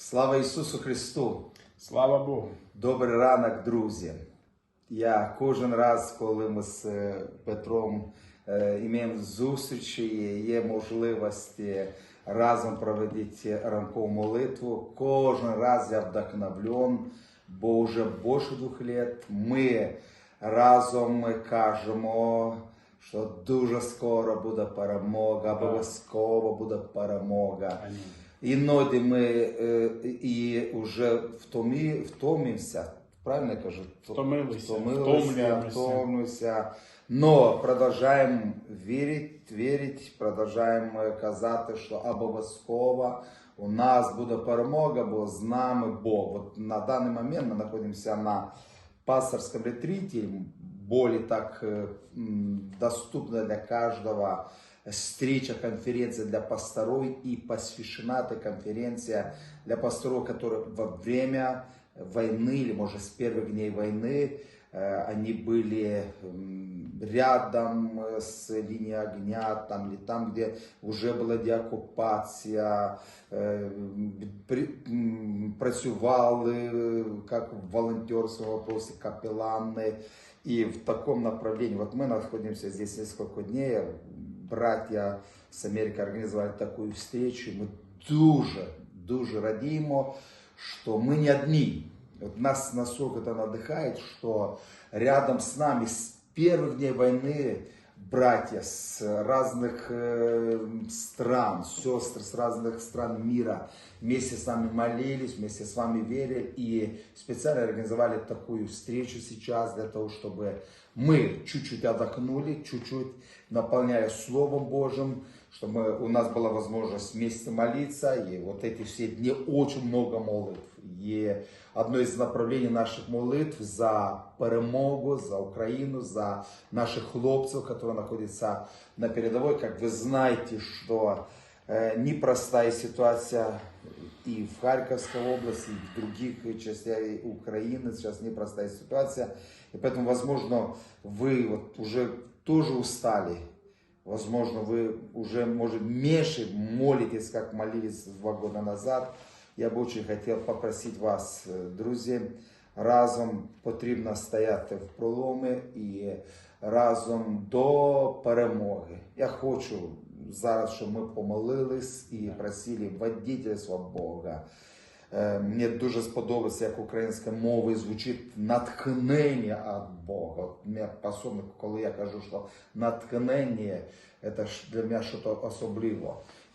Слава Ісусу Христу! Слава Богу. Добрий ранок, друзі! Я кожен раз, коли ми з е, Петром е, зустрічі, є можливості разом проводити ранкову молитву, кожен раз я вдохновлен, бо вже більше двох років ми разом кажемо, що дуже скоро буде перемога, обов'язково буде перемога. Амінь. Іноді ми е, і вже втомі, втомимося, правильно я кажу? Втомилися, втомлюємося. Но продовжуємо вірити, вірити, продовжуємо казати, що обов'язково у нас буде перемога, бо з нами Бог. От на даний момент ми знаходимося на пасторском ретрите, более так м, доступна для каждого встреча, конференция для пасторов и посвящена эта конференция для пасторов, которые во время войны или, может, с первых дней войны э, они были рядом э, с линией огня, там или там, где уже была при- м, працювали как в волонтерском капелланы. И в таком направлении, вот мы находимся здесь несколько дней, братья с Америки организовали такую встречу, мы дуже, дуже радіємо, что мы не одни. Вот нас настолько это надыхает, что рядом с нами с первых дней войны братья с разных э, стран, сестры с разных стран мира вместе с нами молились, вместе с вами верили и специально организовали такую встречу сейчас для того, чтобы мы чуть-чуть отдохнули, чуть-чуть наполняя Словом Божьим, чтобы у нас была возможность вместе молиться. И вот эти все дни очень много молитв. И одно из направлений наших молитв за перемогу, за Украину, за наших хлопцев, которые находятся на передовой. Как вы знаете, что э, непростая ситуация и в Харьковской области, и в других частях Украины сейчас непростая ситуация. И поэтому, возможно, вы вот уже тоже устали. Возможно, вы уже, может, меньше молитесь, как молились два года назад. Я бы очень хотел попросить вас, е, друзі, разом потрібно стояти в проломі і разом до перемоги. Я хочу зараз, щоб ми помолились і просили водительства Бога. Е, Мені дуже сподобається, як українська мова звучить натхнення від Бога. От Мені особливо, коли я кажу, що натхнення це ж для мене щось особливе.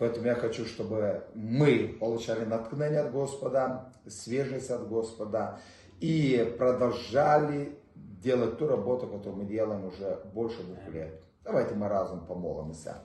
Поэтому я хочу, чтобы мы получали натхнение от Господа, свежесть от Господа и продолжали делать ту работу, которую мы делаем уже больше двух лет. Давайте мы разом помолимся.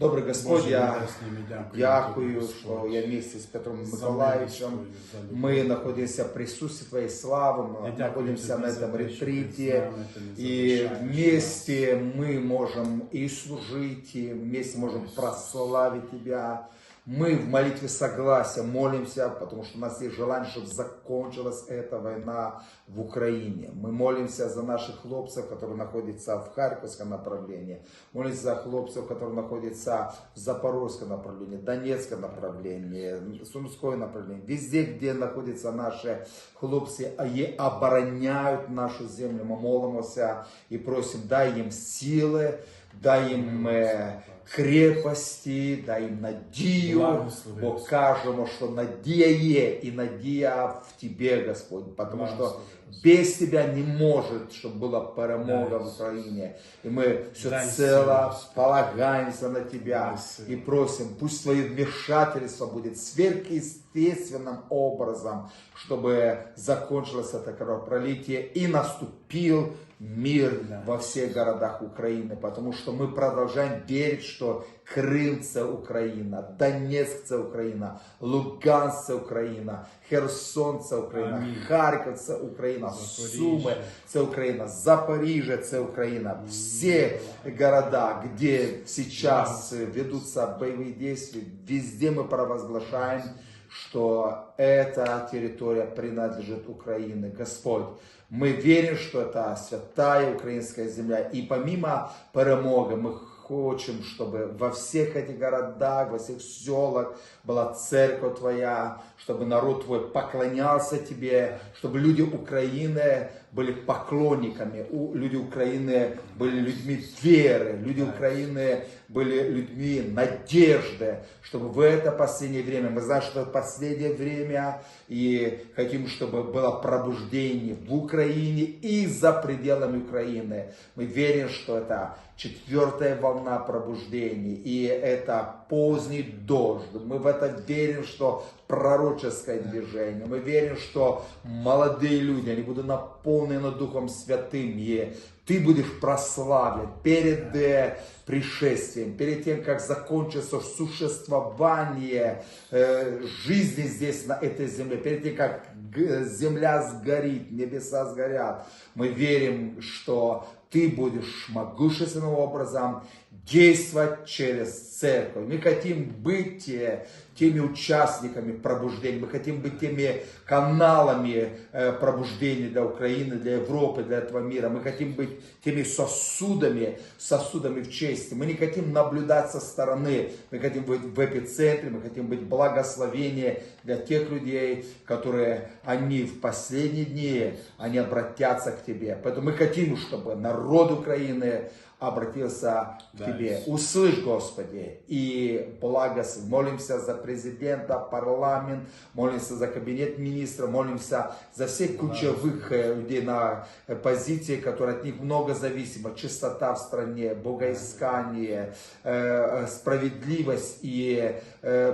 Добрый Господь, Боже я Небесний, ми дякуємо дякую, тобі, что Господь, я вместе с Петром за Миколаевичем милость Твою, за любов. мы находимся в присутствии Твоей славы, мы Я дякую находимся тобі на за этом те, що ти ретрите. з нами, ти не И залишаєш вместе мы можем и служить, и вместе можем прославить Тебя. Мы в молитве согласия молимся, потому что у нас есть желание, чтобы закончилась эта война в Украине. Мы молимся за наших хлопцев, которые находятся в Харьковском направлении. Молимся за хлопцев, которые находятся в Запорожском направлении, Донецком направлении, Сумское направление. Везде, где находятся наши хлопцы, а и обороняют нашу землю. Мы молимся и просим, дай им силы, дай им э, крепости, дай им надію, Благослови, бо Господь. кажемо, що надія є і надія в Тебе, Господь, потому что Благослови, без Тебя не может, чтобы была перемога Дай, в Украине. И мы все Дай цело силу, Господь. полагаемся на Тебя Дай силу. и просим, пусть Твое вмешательство будет сверхъестественным образом, чтобы закончилось это кровопролитие и наступил мир Да. во всех городах Украины, потому что мы продолжаем верить, что Крым це Україна, Донецьк це Україна, Луганськ це Україна, Херсон це Україна, Амінь. Харків це Україна, Запоріжжя. Суми це Україна, Запоріжжя це Україна. Все города, где сейчас э, ведутся боевые действия, везде мы провозглашаем, что эта территория принадлежит Украине. Господь, мы верим, что это святая украинская земля. И помимо перемоги мы хотим, чтобы во всех этих городах, во всех селах была церковь Твоя, чтобы народ Твой поклонялся Тебе, чтобы люди Украины были поклонниками, люди Украины были людьми веры, люди Украины были людьми надежды, чтобы в это последнее время, мы знаем, что это последнее время, и хотим, чтобы было пробуждение в Украине и за пределами Украины. Мы верим, что это четвертая волна пробуждения, и это поздний дождь. Мы в это верим, что пророческое движение. Мы верим, что молодые люди, они будут наполнены Духом Святым, и ты будешь прославлен перед э, пришествием, перед тем, как закончится существование э, жизни здесь, на этой земле, перед тем, как земля сгорит, небеса сгорят. Мы верим, что ты будешь могущественным образом действовать через церковь. Мы хотим быть э, теми участниками пробуждения, мы хотим быть теми каналами э, пробуждения для Украины, для Европы, для этого мира. Мы хотим быть теми сосудами, сосудами в чести. Мы не хотим наблюдать со стороны, мы хотим быть в эпицентре, мы хотим быть благословение для тех людей, которые, они в последние дни, они обратятся к Тебе. Поэтому мы хотим, чтобы народ Украины обратился к Да, Тебе. Иисус. Услышь, Господи, и благослови. Молимся за президента, парламент, молимся за кабинет министра, молимся за всех ключевых э, людей на э, позиции, которые от них много зависимо. Чистота в стране, богоискание, э, справедливость и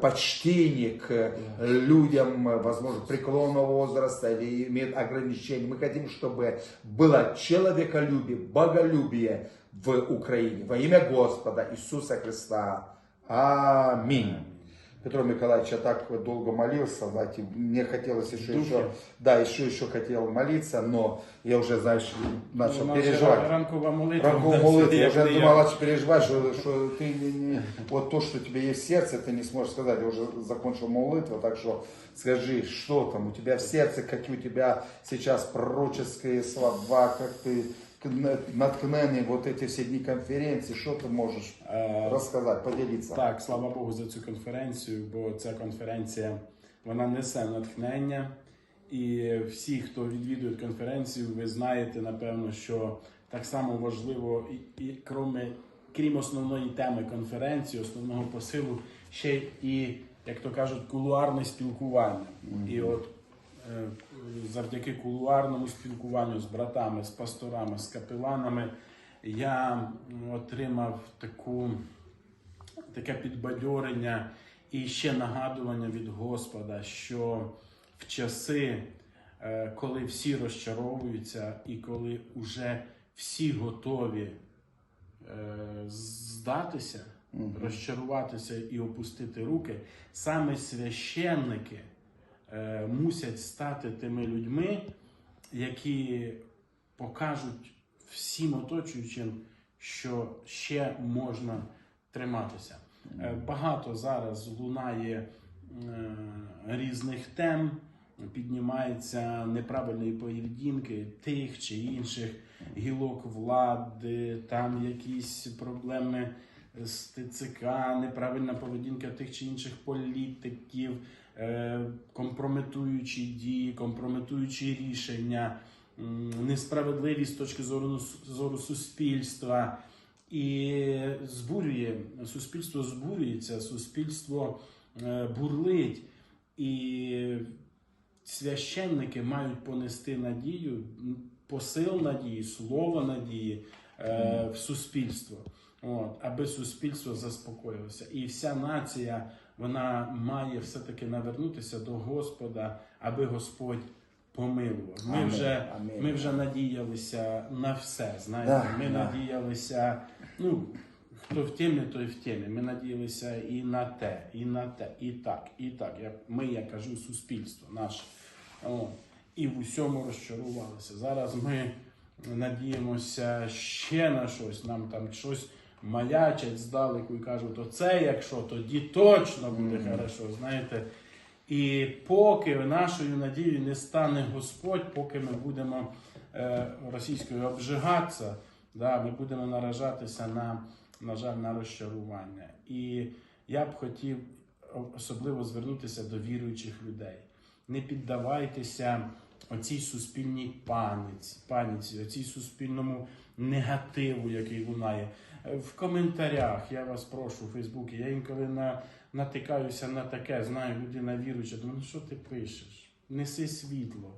почтение к людям, возможно, преклонного возраста или имеют ограничения. Мы хотим, чтобы было человеколюбие, боголюбие в Украине. Во имя Господа Иисуса Христа. Аминь. Петр Николаевич, я так долго молился, знаете, мне хотелось еще, еще, да, еще, еще хотел молиться, но я уже, знаешь, начал У нас же переживать. Ранкова молитва. Нас молитву. Я уже думал, начал переживать, что, что ты не, не- вот то, что у тебя есть в сердце, ты не сможешь сказать. Я уже закончил молитву, так что скажи, что там у тебя в сердце, какие у тебя сейчас пророческие слова, как ты наткненный вот эти все дни конференции, что ты можешь Е, рассказать, поделиться? Так, слава Богу за цю конференцію, бо ця конференція вона несе натхнення. І всі, хто відвідує конференцію, ви знаєте, напевно, що так само важливо, і, і кроме, крім основної теми конференції, основного посилу, ще і, як то кажуть, кулуарне спілкування. І от е, завдяки кулуарному спілкуванню з братами, з пасторами, з капеланами, я отримав таку таке підбадьорення і ще нагадування від Господа, що в часи, е, коли всі розчаровуються, і коли вже всі готові е, здатися, розчаруватися і опустити руки, саме священники е, мусять стати тими людьми, які покажуть всім оточуючим, що ще можна триматися. Е, Багато зараз лунає е, різних тем, піднімається неправильної поведінки тих чи інших гілок влади, там якісь проблеми з ТЦК, неправильна поведінка тих чи інших політиків, е, компрометуючі дії, компрометуючі рішення, несправедливість з точки зору, зору суспільства. І збурює суспільство збурюється, суспільство е, бурлить, і священники мають понести надію, посил надії, слово надії е, в суспільство, от, аби суспільство заспокоїлося. І вся нація вона має все-таки навернутися до Господа, аби Господь помилував. Ми Амінь, вже, амінь. ми вже надіялися на все. Знаєте, Да, ми да. надіялися. Ну, хто в темі, той в темі. Ми надіялися і на те, і на те, і так, і так. Я, ми, я кажу, суспільство наше. О, і в усьому розчарувалися. Зараз ми надіємося ще на щось. Нам там щось маячать здалеку і кажуть, оце якщо, тоді точно буде хорошо. Знаєте. І поки нашою надією не стане Господь, поки ми будемо е, російською обжигатися, да, ми будемо наражатися на на жаль, на розчарування. І я б хотів особливо звернутися до віруючих людей. Не піддавайтеся оцій суспільній паніці, паніці, оцій суспільному негативу, який лунає. Е, В коментарях я вас прошу у Фейсбуці. Я інколи на, натикаюся на таке, знаю, людина віруюча, думаю, ну що ти пишеш? Неси світло.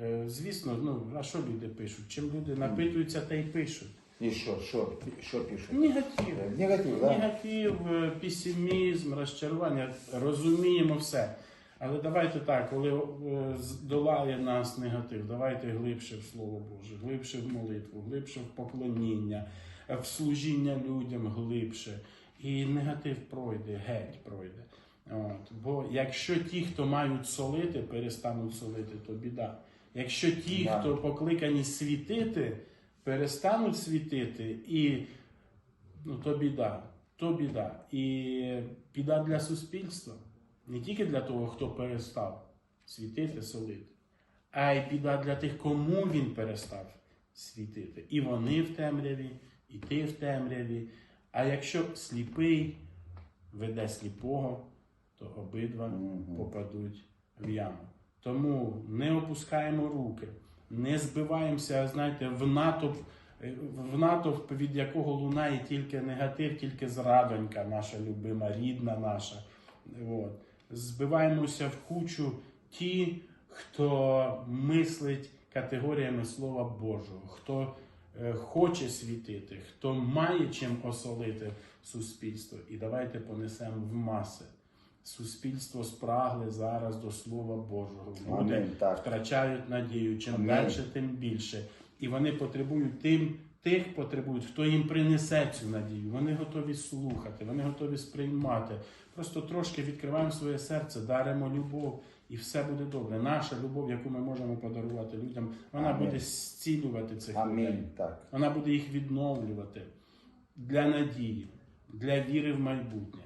Е, Звісно, ну а що люди пишуть? Чим люди напитуються, та й пишуть. И что, что, что пишут? Негатив. Негатив, да? Негатив, е, песимізм, розчарування, розуміємо все. Але давайте так, коли е, здолає нас негатив, давайте глибше в Слово Боже, глибше в молитву, глибше в поклоніння, е, в служіння людям глибше. І негатив пройде, геть пройде. От. Бо якщо ті, хто мають солити, перестануть солити, то біда. Якщо ті, Да. хто покликані світити, перестануть світити, і ну, то біда, то біда. І біда для суспільства. Не тільки для того, хто перестав світити, солити, а й біда для тих, кому він перестав світити. І вони в темряві, і ти в темряві. А якщо сліпий веде сліпого, то обидва попадуть в яму. Тому не опускаємо руки, не збиваємося, знаєте, в натовп, е, в натовп, від якого лунає тільки негатив, тільки зрадонька наша любима, рідна наша. От. Збиваємося в кучу ті, хто мислить категоріями Слова Божого, хто е, хоче світити, хто має чим осолити суспільство. І давайте понесемо в маси. Суспільство спрагле зараз до Слова Божого. Люди Амінь, так. втрачають надію. Чим Амінь. далі, тим більше. І вони потребують тим, тих потребують, хто їм принесе цю надію. Вони готові слухати, вони готові сприймати. Просто трошки відкриваємо своє серце, даримо любов, і все буде добре. Наша любов, яку ми можемо подарувати людям, вона Амінь. буде зцілювати цих людей. Так. Вона буде їх відновлювати для надії, для віри в майбутнє.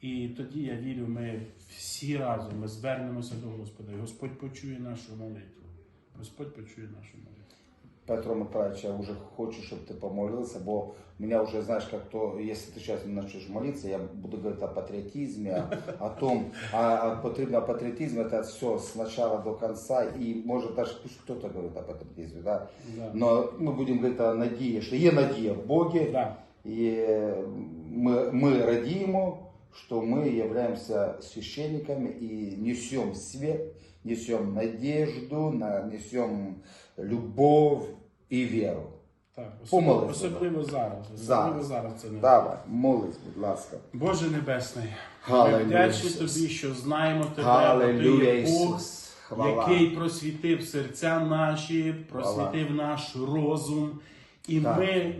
І тоді я вірю, ми всі разом ми звернемося до Господа. І Господь почує нашу молитву. Господь почує нашу молитву. Петро Миколаевич, я уже хочу, чтобы ты помолился, бо меня уже, знаешь, как то, если ты сейчас начнешь молиться, я буду говорить о патриотизме, о, о том, а, а потребно патриотизм, это все с начала до конца, и может даже пусть кто-то говорит о патриотизме, да, Да. но мы будем говорить о надії, що є надія в Боге, Да. и мы, мы радіємо, что мы являемся священниками и несем свет, несем надежду, на- несем любовь и віру. Так, Помолись, особливо зараз. Особливо Зараз. зараз це не Давай, молись, будь ласка. Боже Небесний, ми вдячні Ісус. тобі, що знаємо тебе, бо ти Галилуя, є Бог, Ісус. Хвала. який просвітив серця наші, просвітив наш розум, і Так. ми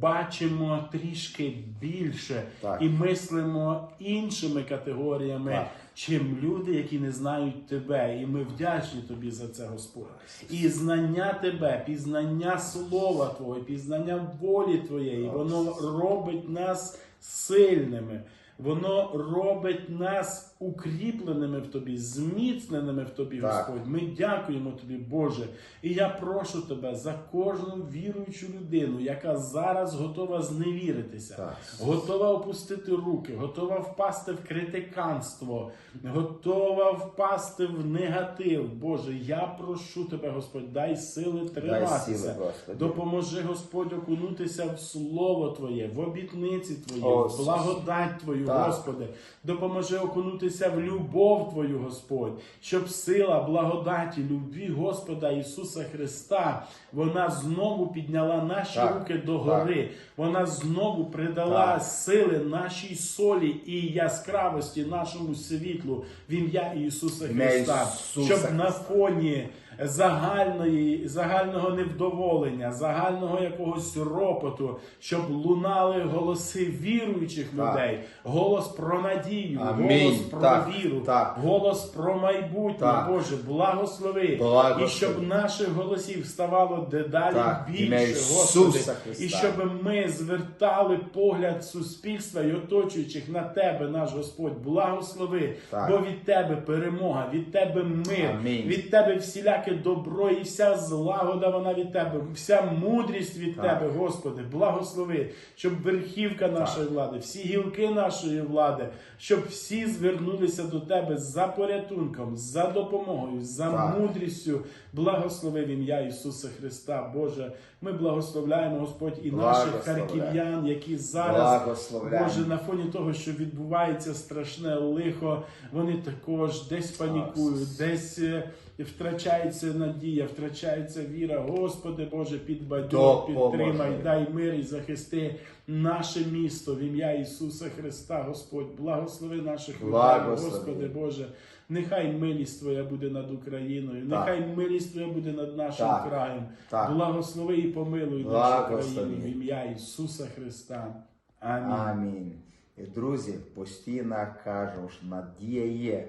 бачимо трішки більше Так. і мислимо іншими категоріями, Так. чим люди, які не знають тебе. І ми вдячні тобі за це, Господь. І знання тебе, пізнання слова Твого, пізнання волі Твоєї, воно робить нас сильними. Воно робить нас укріпленими в тобі, зміцненими в тобі, Так. Господь. Ми дякуємо тобі, Боже. І я прошу тебе за кожну віруючу людину, яка зараз готова зневіритися, Так. готова опустити руки, готова впасти в критиканство, готова впасти в негатив. Боже, я прошу тебе, Господь, дай сили триматися. Допоможи, Господь, окунутися в Слово Твоє, в обітниці Твої, О, в благодать Твою, Так. Господи. Допоможи окунутися в любов Твою, Господь, щоб сила благодаті, любві Господа Ісуса Христа, вона знову підняла наші Так. руки до гори. Вона знову придала Так. сили нашій солі і яскравості нашому світлу в ім'я Ісуса Христа, Ісуса щоб на фоні загальної, загального невдоволення, загального якогось ропоту, щоб лунали голоси віруючих Так. людей, голос про надію, Амінь. голос про Так, віру, так. голос про майбутнє. Так. Боже, благослови. Благослови. І щоб наших голосів ставало дедалі Так, більше, Господи. І щоб ми звертали погляд суспільства і оточуючих на Тебе, наш Господь. Благослови, Так. бо від Тебе перемога, від Тебе мир, Амінь. від Тебе всіляке добро і вся злагода вона від Тебе, вся мудрість від Так. Тебе, Господи, благослови, щоб верхівка нашої влади, всі гілки нашої влади, щоб всі звернулися до Тебе за порятунком, за допомогою, за Так. мудрістю. Благослови в ім'я Ісуса Христа, Боже. Ми благословляємо, Господь, і наших харків'ян, які зараз. Боже, на фоні того, що відбувається страшне лихо, вони також десь панікують, десь е, втрачається надія, втрачається віра. Господи Боже, підбадьор, підтримай, дай мир і захисти наше місто в ім'я Ісуса Христа, Господь. Благослови наших людей, Господи Боже. Нехай милість Твоя буде над Україною, Так. нехай милість Твоя буде над нашим Так. краєм. Так. Благослови і помилуй нашу країну в ім'я Ісуса Христа. Амінь. Амінь. І друзі, постійно кажемо, що надія є,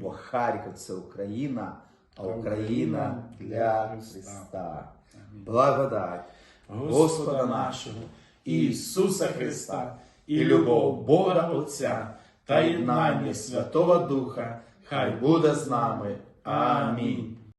бо Харків це Україна, а Україна для Христа. Благодать Господа нашого, Ісуса Христа, і любов Бога Отця та єднання Святого Духа, хай буде з нами. Амінь.